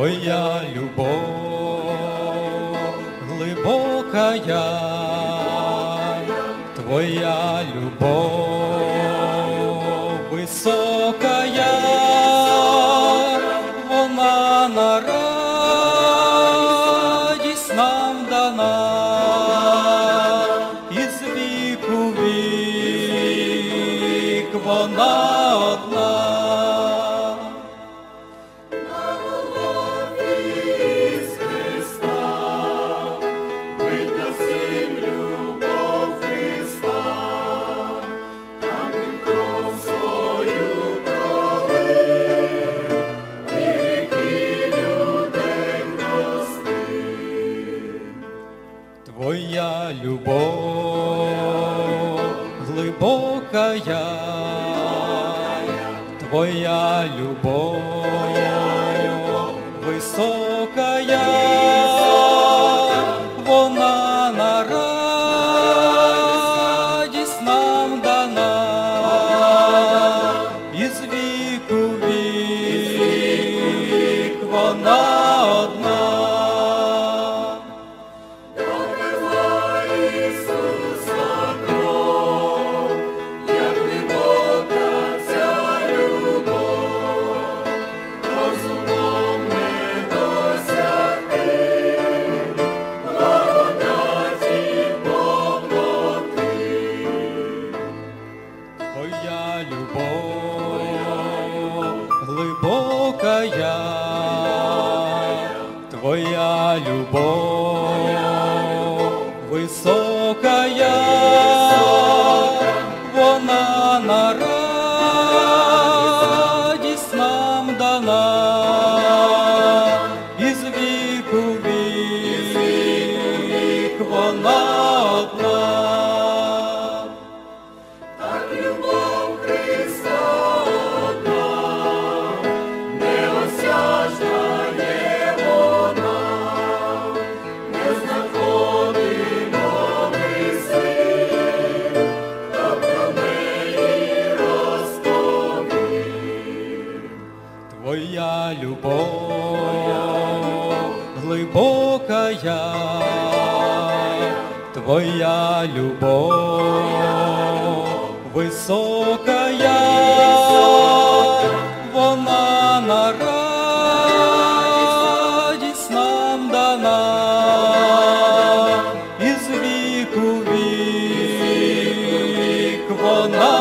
Твоя любов глибокая, Твоя любов високая, вона на радість нам дана, із віку вік вона Твоя любов глибокая, Твоя любов високая, вона на радість нам дана, із віку вік вона глибокая, Твоя любов высокая. Твоя любов глибокая, Твоя любов високая, вона на радість нам дана, із віку вік вона.